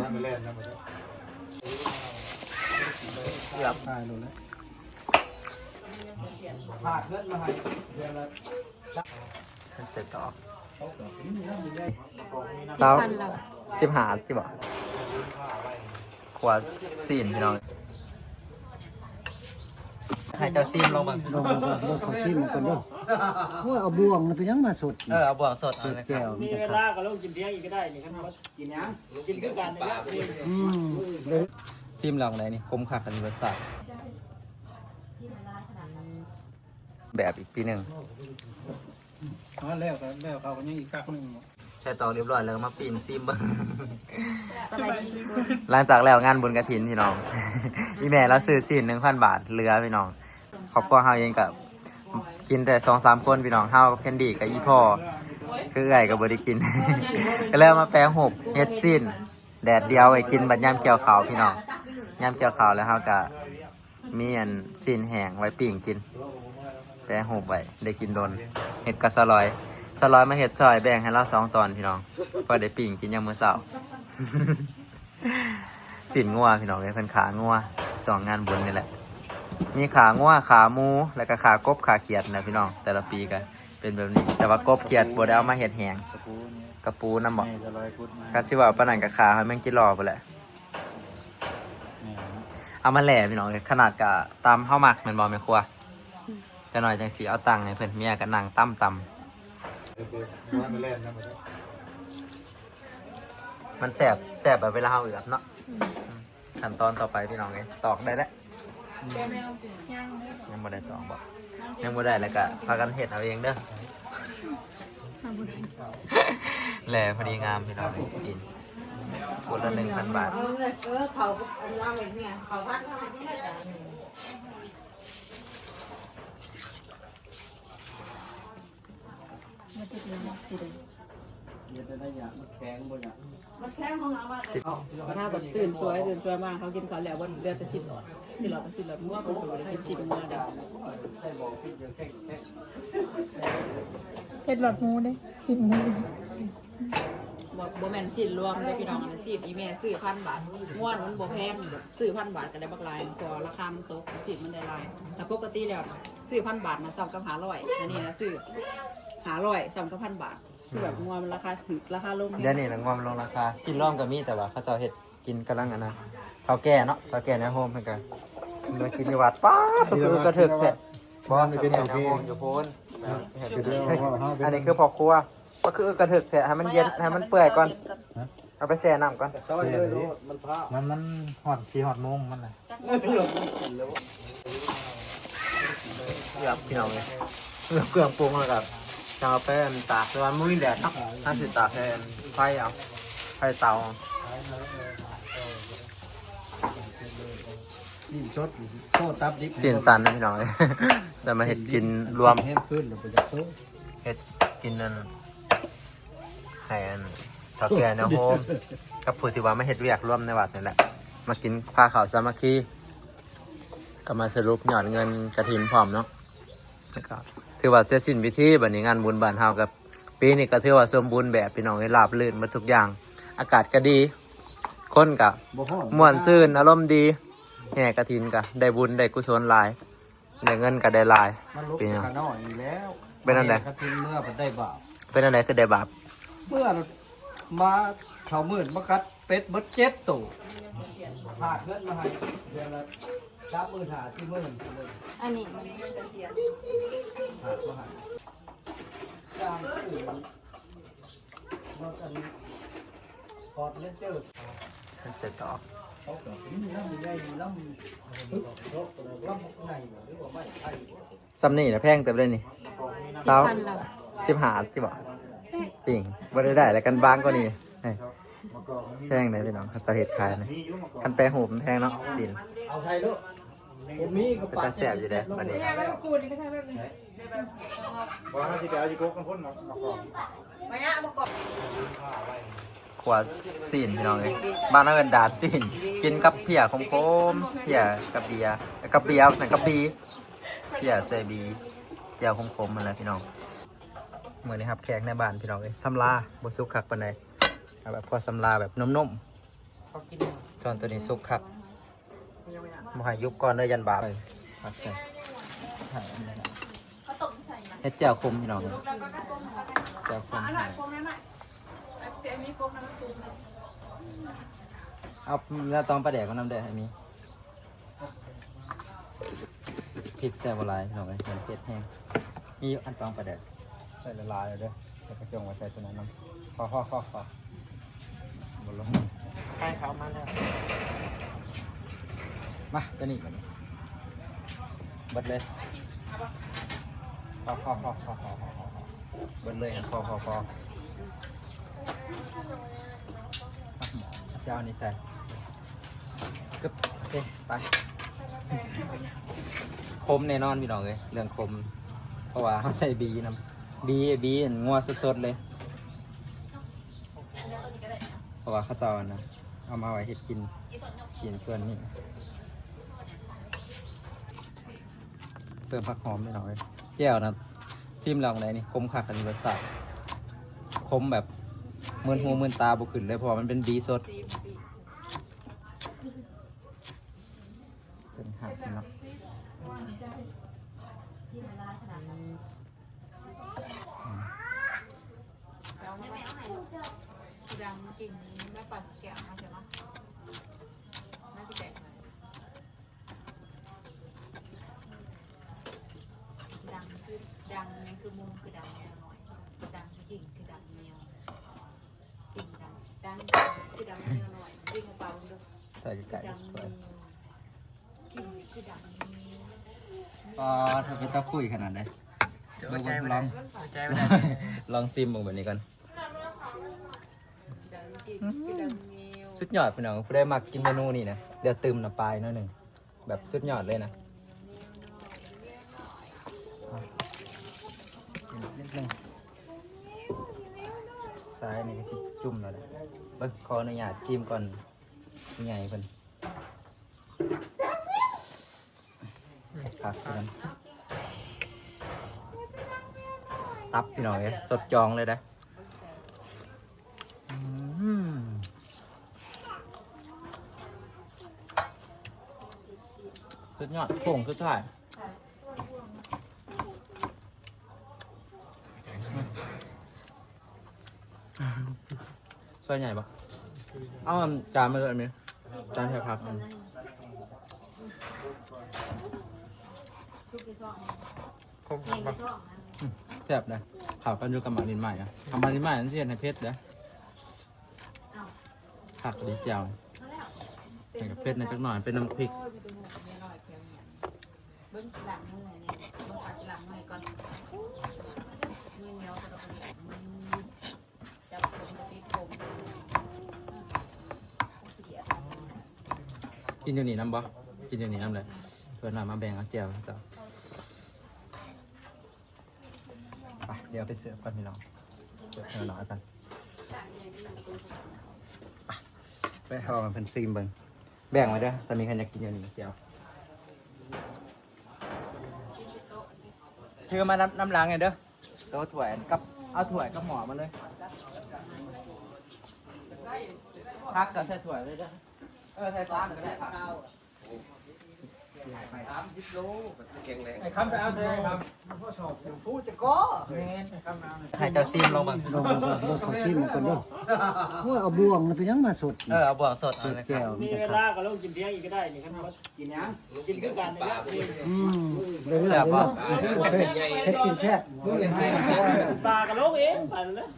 ว่าไปเล่นนะมันเกือบตายเลยขาดเงินมาให้เดือนละเสร็จต่อสิบพันแล้วสิบหาที่บอกขวาซีนพี่น้อง ให้เจ้าซีนลงมาลงมาก่อนรถเขาซิมมันก่อนเด้อโอ้ยเอาบ่วงน่ะไปยังมาสดเออเอาบวงสดเอาเลยแก้วมีมันเวลาก็ลงกินเลี้ยงอีกก็ได้นี่ครับกินยังกินคือกันนี่แหละอืมเด้อซิมลองไหนนี่คุ้มค่ากันรสชาติแบบอีกปีหนึ่งอ๋อแล้วก็แล้วเขาก็ยังอีกกักหนึงแค่ตอกเรียบร้อยแล้วมาปีนซิมเบิ้งสบายดีหลังจากแล้วงานบุญกระถินพี่น้อง อีแม่เราซื้อสินหนึ่งพันบาทเหลือพี่น้อง ครอบครัวเฮาเองกับกินแต่สองสามคนพี่น้องเฮากับแคนดี้กับอีพ่อคือไก่กับบไดิกิน ก็เลยเอามาแปรหบเฮ็ดสิ้น แดดเดียวไว้กินบัดย่ำเกี่ยวขาวพี่น้องย่ำเกี่ยวขาวแล้วเฮาก็มีอันสิ้นแห้งไว้ปิ่งกิน แปรหบไว้ได้กินโดนเห็ดกับสลอยสลอยมาเห็ดซอยแบ่งให้เราสองตอนพี่น้องพอได้ปิ่งกินยามมื้อเช้าสินงัวพี่น้องเลยเพิ่นขางัวสองงานบุญนี่แหละ มีขางัวขาหมู แล้วก็ขากบขาเขียดนะพี่น้อง แต่ละปีก็เป็นแบบนี้ แต่ว่ากบเขียดบ่ได้เอามาเห็ดแหงกระปูน้ำบอกจะลอยพุทธมาคันสิว่าปานนันกับขาให้แม่งกินรอไปแหละเอามาแหล่พี่น้องเลยขนาดกับตำข้าวหมักแมันบอไม่ครัวจะหน่อยจังสีเอาตังค์ให้เพิ่นเมียกับนางตั้มตว่าไปเล่นนะมันำมันแสบแสบแบบเวลาเฮาเอือบเนาะขั้นตอนต่อไปพี่น้องเลยตอกได้แล้ว ยังบ่ได้ตองบอกยังบ่ได้แล้วก็พากันเฮ็ดเอาเองเด้อแหล่พอดีงามพี่น้องสินคนละหนึ่งพันบาทเดี๋ย วได้อยากมันแข็งบ่อยากถ้าแบบตื่นสวยตื่นสวยมากเขากินเขาแล้ววันเดือนแต่สิบหลอดที่หลอดแต่สิบหลอดมั่วเป็นตัวเลยกินชิมมาเด็กใส่บอกพี่เดี๋ยวแข็งแข็งเฮ็ดหลอดหมูเด้สิบหมูบอกโบแมนสินรวมได้พี่น้องนะสิอีแม่ซื้อพันบาทง่วนมันบ่แพงซื้อพันบาทก็ได้บักลายพอราคามันตกสิมันได้ลายแต่ปกติแล้วซื้อพันบาทนะซ้ำกับหาร้อยอันนี้นะซื้อหาร้อยซ้ำกับพันบาท คือแบบง่วนมันราคาถือราคาลงเดี๋ยวนี้นะงวมลงราคาชิ้นร่อมก็มีแต่ว่าเขาเจ้าเฮ็ดกินกำลังอันนะเฒ่าแก่เนาะเฒ่าแก่ในโฮมเพิ่นก็มากินอยู่วัดป้าดคือกระถึกแท้บ่มันเป็นโอเคอยู่โพนอันนี้คือพ่อครัวก็คือกระถึกแท้ให้มันเย็นให้มันเปื่อยก่อนเอาไปแช่น้ำก่อนซอยเลยรู้มันพระมันมันหอดชีหอดโมงมันนะเกือบพี่น้องเลยเกือบเกือบปรุงแล้วกับจะ เอาไปอันตากแต่ว่ามันมีแดดเนาะถ้าสิตากแทนไฟเอาไฟเตานี่ชดโตตับดิบเสียนสันนะพี่น้องเลย แต่มาเห็ดกินรวมแห้งขึ้นเดี๋ยวไปจะโตเห็ดกินนั่นไข่อันตาแก่ในโฮมกับผู้ที่ว่ามาเห็ดเวียกร่วมในวัดนี่แหละ มากินผ้าขาวสามัคคีก็มาสรุปหย่อนเงินกระถินพร้อมเนาะแล้วก็ ถือว่าเสร็จสิ้นพิธีบัดนี้งานบุญบานเฮากับปีนี้ก็ถือว่าสมบูรณ์แบบพี่น้องให้ราบรื่นหมาทุกอย่าง อากาศก็ดี คนกับบ่ฮ้อนม่วนซื่นอารมณ์ดีแห่กระถินก็ได้บุญได้กุศลหลายได้เงินก็ได้หลายมันลุกเป็นยังขาน้อยอีกแล้วเป็นอันใด กระทิงเมื่อมันได้บาปเป็นอะไรคือได้บาปเมื่อมาเขามื่นมากัดเป็ดเบิดเจ็บตู่ขาดเงินมาให้เดือนละ สามหมื่นหาสี่หมื่นอันนี้ขาดมาให้จางสื่อรถอันนี้พอดเล่นเจอเสร็จต่อเขาก็มีน้ำใหญ่น้ำปึ๊บรถน้ำไหนหรือว่าไม่ใช่ซ้ำนี่นะแพงเต็มเลยนี่สิบเท้าวสิบหาที่บอกปิ่งบ่ได้ได้แล้วกันบางก็นี่เฮ้ยแพงเลยพี่น้องเขาจะเห็ดขายนะคันแปรหูมันแพงเนาะสินเอาไทยลูก ผมมีกระเป็นป๋าตาแสบอยู่เด้บัดนี้ว่าถ้าสิไปเอาจีโก้กันพ่นมามาก่อนขวาสินพี่น้องเลยบ้านเราเป็นดาดสินกินกับเพียคมๆเพียกับเบียร์กับเบียร์สั่งกับบีเพียใส่บีเจียวคมๆมันเลยพี่น้องเหมือนนะครับแขกในบ้านพี่น้องเลยซัมลาบสุกคักปานใดเอาแบบพอซัมลาแบบนุ่มเขากินจอนตัวนี้สุกค รับมหายุบก่อนเลยยันบาปครับใช่เฮ็ดแจ่วคมพี่น้องแจ่วคมเอาแล้วตองปลาแดกก็น้ำแดงให้มีพริกแซ่บหลายพี่น้องเอ้ยมันเผ็ดแห้งมีอันตองปลาแดกใส่ละลายเลยเด้อแล้วก็จงไว้ใส่ตัวนั้นน้ำพอพอพอพอบนลงใกล้เขามาแล้ว มาก็นี่ก่อนบดเลยพอพอพอพอพอพอบดเลยพอพอพอเจ้านี่ใส่กึบโอเคไปคมแน่นอนพี่น้องเลยเรื่องคม เพราะว่าเขาใส่บีนะบีบีงัวสดๆเลยเพราะว่าข้าเจ้านะเอามาไว้เห็ดกินเสียนส่วนนี้ เติมผักหอมไปหน่อยแก้วนะซิมลองไหนนี่คมขาดกันรสชาติคมแบบเมือนหูเมือนตาบุขึ้นเลยเพราะว่ามันเป็นบีสดเป็นหักเนาะดังจริงแม่ปัดแก้วมาใช่ไหมน่าจะแก่ดังคือดังนี่ คือมุมคือดังแนวหน่อยดังจริงคือดังแนวจริงดังดังคือดังแนวหน่อยจริงเปล่าดูใส่ไก่ดังไปจริงคือดังพอถ้าเป็นตะคุยขนาดไหนลองลองลองซิมมองแบบนี้ก่อนดันสุดยอดพี่น้องผู้ได้มักกินเมนูนี้นะเดี๋ยวตืมน้ำปลายหนิดหนึ่งแบบสุดยอดเลยนะ นิดนึงซ้ายนี่ก็สิจุ่มแล้วนะเบิ่งขออนุญาตซิมก่อนใหญ่เพิ่นผักสิกันตับพี่น้องเอ้ยสดจองเลยนะสุดยอดส่งสุดท้าย ซอยใหญ่ปะเอาอันจานมาเลยอันนี้จานแค่พักอันคงบักแซ่บนะข่าวกันอยู่กับหมานินใหม่อะทำมานินใหม่นั่นเสียในเพชรเด้อผักดีเจียวใส่กับเพชรในจักหน่อยเป็นน้ำพริก เบิ้งหลังมือเนี่ยเบิ้งปัดหลังมือก่อนมือเหนียวกระดกกระดิกมือจับผมกระดิกผมเสีย กินอยู่นี่น้ำบ่กินอยู่นี่น้ำเลยเพื่อนหน่อยมาแบ่งเอาแจวจ้ะไปเดี๋ยวไปเสิร์ฟกันพี่น้องเสิร์ฟให้น่อยกันไปไปเอามันเป็นซีมเบิ้งแบ่งไว้เด้อตอนนี้ใครอยากกินอยู่นี่แจวชื่อมาน้ำน้ำล้างไงเด้อโต๊ะถ้วยกับเอาถ้วยกับหมอมาเลยพักกับใส่ถ้วยเลยเด้อ เออไทยซ้ำหรือไทยซ้ำสามยิบโลแข็งแงไอ้คำไปเอาเลยคำพ่อชอบพูดจะก้อเน้นไอ้คำน้ำไข่เจ้าซีมลงมาลงมาลงขอซีมคนเดียวยพวกเอาบวงมันเป็นยังมาสดเออเอาบวงสดเลยแก้วมีเวลาก็ลงกินเลี้ยงอีกก็ได้นี่ครับกินยังกินด้วยกันนะครับอืมเรื่องอะไรบ้างเช็ดกินแค่ตากระโลกเองไปเลย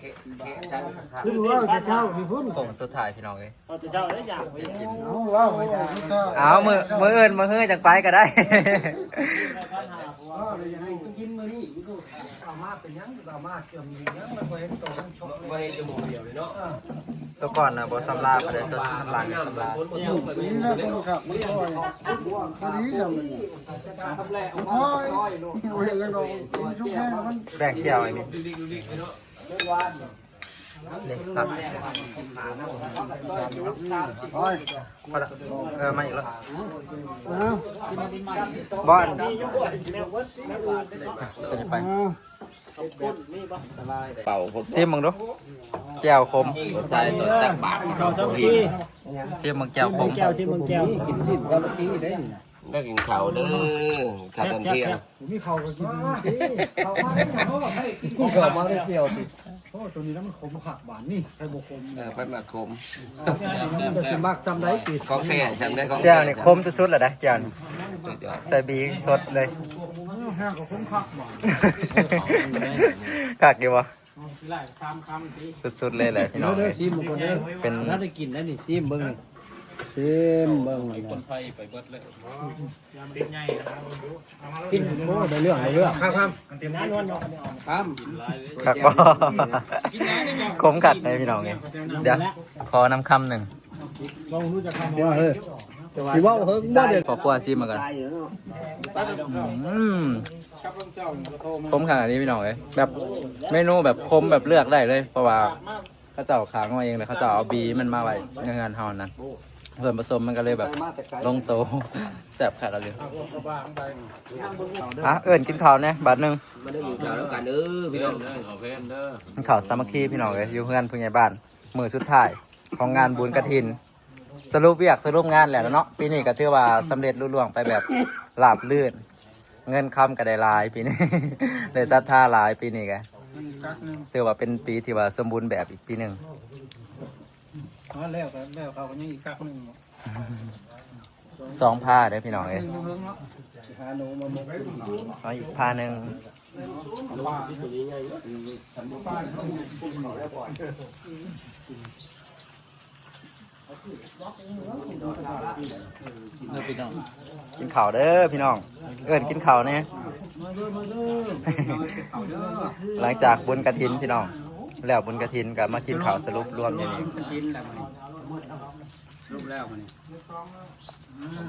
เกะเอว่าจะเช่ามีพุ่นส่งสุดท้ายพี่น้องเลยอาจะเช่าได้อย่างไปวเอามือมือเอินมือเฮ้ยจากไปก็ได้กินมือนี่ดูสนะบงสามรถษัมนตัวลาบตอนนะบำลาไปเลยตัมลาบแบ่งเกี่ยวไอ้นี่ นี่ครับเออไม่อีกแล้วบอลไปเป่าสี้ยมังดูแก้วคมใจตัวแตกบ้าดเซีมึงแก้วคมแก้วซีมึงแก้วกิมึงแก้ว ได้ก็กินข้าวเด้อข้าวตอนเที่ยงมีเขาก็กินกินข้าวมาได้เกี่ยวสิโอ้ตัวนี้แล้วมันขมผักหวานนี่ไข่บุคมเออไปมาคมจะสิมักจำได้ปิดก็แค่ฉันได้ก็แก้วนี่คมสุดๆเลยนะแก้วนี่สุดยอดใส่บีสดเลยแห้งก็ขมผักหวานกักอยู่วะไล่สามคำสิสุดๆเลยแหละพี่น้องเด้เอ้อยชิมมึงคนเด้อเป็นถ้าได้กินได้นี่ชิมเบิ้ง ชิมเบิ้งคนไฟไปเบิดเลยติดใหญ่นะครับดูเอามาแล้วกินโอ้ได้เรื่องได้เรื่องครับครับมันเต็มน้านวลยอกันออกครับกักบ่คมกัดเลยพี่น้องเอ้ยเดี๋ยวขอน้ำคำหนึ่งลองรู้จักคำเดียวเฮ้ยที่ว่าเฮิงบ่เดี๋ยวขอคั่วซิมมาก่อนอืมคมขนาดนี้พี่น้องเอ้ยแบบเมนูแบบคมแบบเลือกได้เลย เพราะว่าเขาเจ้าขางมาเองเลยเขาเจ้าเอาบีมันมาไว้ในงานเฮานะ ส่วนผสมมันก็เลยแบบลงโตะแซ่บขาดเลยอะเอิญกินข้าวเนี่ยบาทหนึ่งมาได้อยู่ข้าวแล้วกันเด้อพี่น้องเด้อขอเพนเด้อกินข้าวสามัคคีพี่น้องเลยอยู่เพื่อนผู้ใหญ่บ้านมือสุดท้ายของงานบุญกระถิน สรุปเวียกสรุปงานแล้วเนาะปีนี้ก็ถือว่าสำเร็จรุ่ล่วงไปแบบราบลื่น เงินคำก็ได้หลายปีนี้ได้ศรัทธาหลายปีนี้กันถือว่าเป็นปีที่ว่าสมบูรณ์แบบอีกปีหนึ่ง แล้วแล้วเขาก็ยังอีกกักนึงสองผ้าเด้อพี่น้องเลยหาหนูมาหมกเอาอีกผ้าหนึ่งกินข้าวเด้อพี่น้อง เอิญกินข้าวเนี่ย หลังจากบุญกระถินพี่น้อง แล้วบุญกระถินกับมากินข้าวสรุปรวมอย่างนี้กินแล้วมันรูปแล้วมัน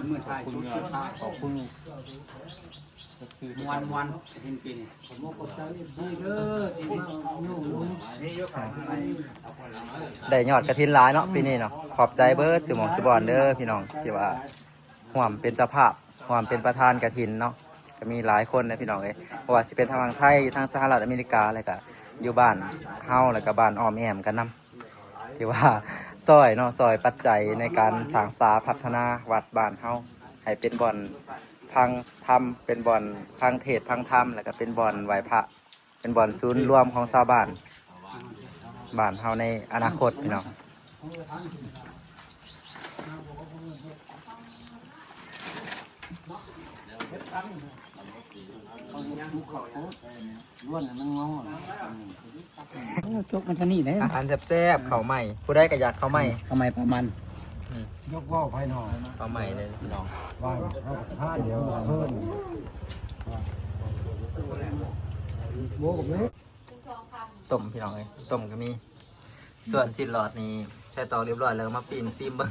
เมื่อทายชุดสุดท้ายขอบคุณวันวันกินกินผมบอกกับเจ้าที่เด้อที่มาอยู่นี่เยอะขนาดไหนได้ยอดกระถินหลายเนาะปีนี้เนาะขอบใจเบิร์ดสิหมองสิบอนเด้อพี่น้องที่ว่าห่วมเป็นเจ้าภาพห่วมเป็นประธานกระถินเนาะก็มีหลายคนนะพี่น้องเลยเพราะว่าสิเป็นทางไทยทางสหรัฐอเมริกาอะไรก็ อยู่บ้านเฮาแล้วก็บ้านอ้อมแอมกันนํที่ว่าซอยเนาะซอยปัจจัยในการสร้างสาพัฒนาวัดบ้านเฮาให้เป็นบ่อนพังธรรมเป็นบ่อนพังเทศพังธรรมแล้วก็เป็นบ่อนไหวพระ เป็นบ่อนศูนย์รวมของชาวบ้านบ้านเฮาในอนาคตพี่น้องล้วนมันงอ จกมันจะนี่ไหนอาหารแซ่บๆข้าวใหม่ผู้ใดก็อยากข้าวใหม่ทำไมประมาณยกว่าวภายนอกข้าวใหม่เลยพี่น้องว่างผ้าเดี๋ยวเพิ่มโบกับเล็กต้มพี่น้องเลยต้มก็มี ส่วนสิ้นหลอดนี้แค่ตอกเรียบร้อยแล้วมาปีนซิมเบิ้ง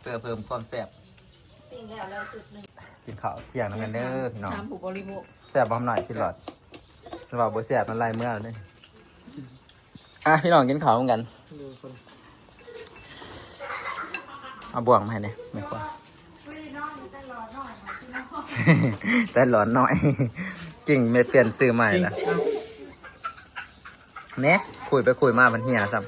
เพื่อเพิ่มความแซ่บสิ่งแล้วแล้วจุดหนึ่งกินข้าวเที่ยงนั่นกันเด้อพี่น้องตามผู้บริโภคแซ่บบ้อมหน่อยสิ้นหลอดระหว่างบ่แซ่บมันลายเมื่อเลย อะพี่น้องกินข้าวเหมือนกันเอาบ่วงมาให้เนี่ยไม่ควรแต่หลอนหน่อย กิ่งไม่เปลี่ยนซื้อใหม่ละเนี่ยคุยไปคุยมามันเหียซ้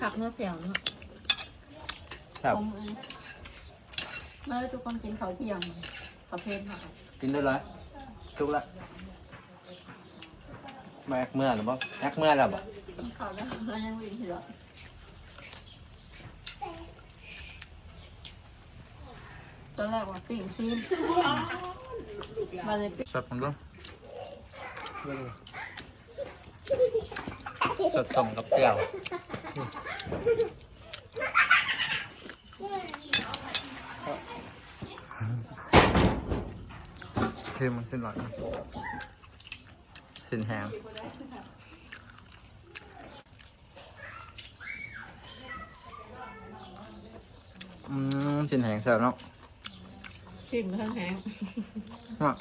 ผักเนื้อเสียงเนาะำครับผมเมื่อทุกคนกินข้าวเที่ยงประเภทผักกินด้วยเลยทุกละมาแอกเมื่อหรือเปล่าแอกเมื่อแล้วบ่กินข้าวแล้วแล้วยังวิ่งเหรอตอนแรกว่าปิ้งซีมมาเลยปิ้งสดมันด้วยสดต้มกับเปรี้ยว เทมันเส้นหน่อยนะเส้นแห้งอืมเส้นแห้งแซ่บเนาะชิมข้างแห้งว่า